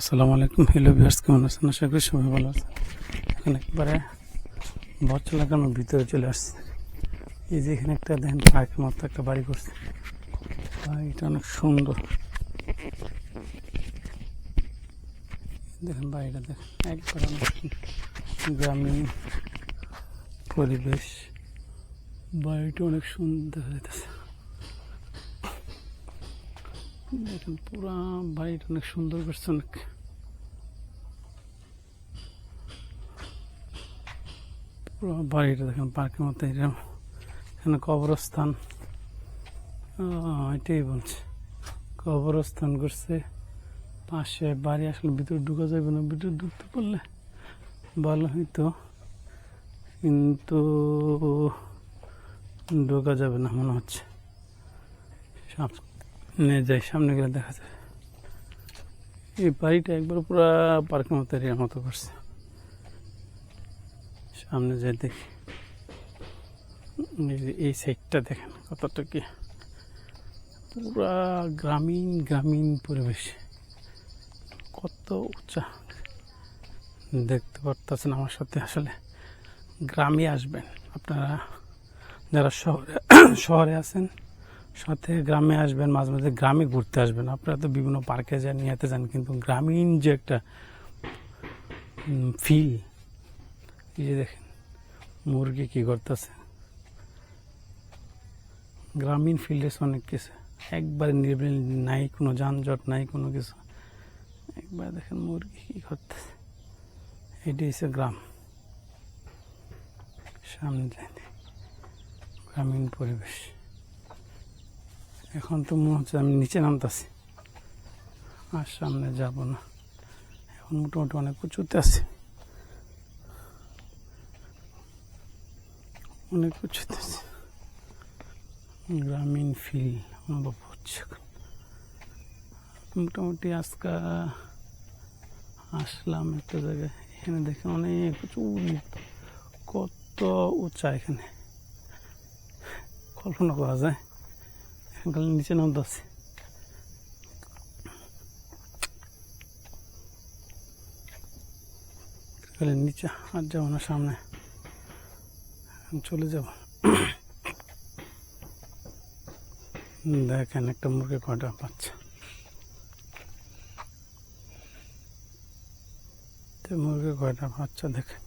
আসসালামু আলাইকুম। Hello viewers কেমন আছেন? আশা করি সবাই ভালো আছে এখন একবারে বচ্চা লাগানোর ভিতরে চলে আসছে। এই যে এখানে একটা দেখেন পার্কের মতো একটা বাড়ি করছে। বাড়িটা অনেক সুন্দর। দেখেন বাড়িটা দেখেন, একবার গ্রামীণ পরিবেশ। বাড়িটা অনেক সুন্দর দেখা যাইতেছে দেখেন পুরা বাড়িটা অনেক সুন্দর করছে অনেক। পুরো বাড়িটা দেখেন, পার্কের মতো এরকম এখানে কবরস্থান। এটাই বলছে। কবরস্থান করছে। পাশে বাড়ি আসলে ভিতরে ঢুকা যাবে না, ভিতরে ঢুকতে পারলে ভালো হইতো। কিন্তু ঢোকা যাবে না মনে হচ্ছে। সামনে যাই, সামনে গেলে দেখা যায় এই বাড়িটা একবার পুরো পার্কের মতো এরিয়ার মতো করছে। সামনে যাই দেখি। এই সাইডটা দেখেন কতটা কি। পুরা গ্রামীণ গ্রামীণ পরিবেশ। কত উঁচা। দেখতে পারতেছেন আমার সাথে আসলে। গ্রামে আসবেন আপনারা। যারা শহরে শহরে আছেন সাথে গ্রামে আসবেন, মাঝে মাঝে গ্রামে ঘুরতে আসবেন। আপনারা তো বিভিন্ন পার্কে যান নিয়েতে যান, কিন্তু গ্রামীণ যে একটা ফিল এই যে দেখেন, মুরগি কি করতেছে। গ্রামীণ ফিল্ডে অনেক কিছু। একবারে নির্বিল, নাই কোনো যানজট, নাই কোনো কিছু। একবার দেখেন মুরগি কি করতেছে। এটি হচ্ছে গ্রাম। সামনে গ্রামীণ পরিবেশ। এখন তো মনে হচ্ছে আমি নিচে নামতেছি। আর সামনে যাব না। এখন মোটামুটি অনেক উঁচুতে আছে অনেক উঁচুতে আছে গ্রামীণ ফিল অনুভব হচ্ছে। মোটামুটি আজকে আসলাম একটা জায়গায়। এখানে দেখেন অনেক উঁচু কত উঁচা এখানে। কল্পনা করা যায়। এখন নিচে নামতে আছে। নিচে আর যাব না, সামনে। চলে যাব। দেখেন একটা মুরগি বাচ্চা। তো মুরগি কয়টা বাচ্চা দেখেন।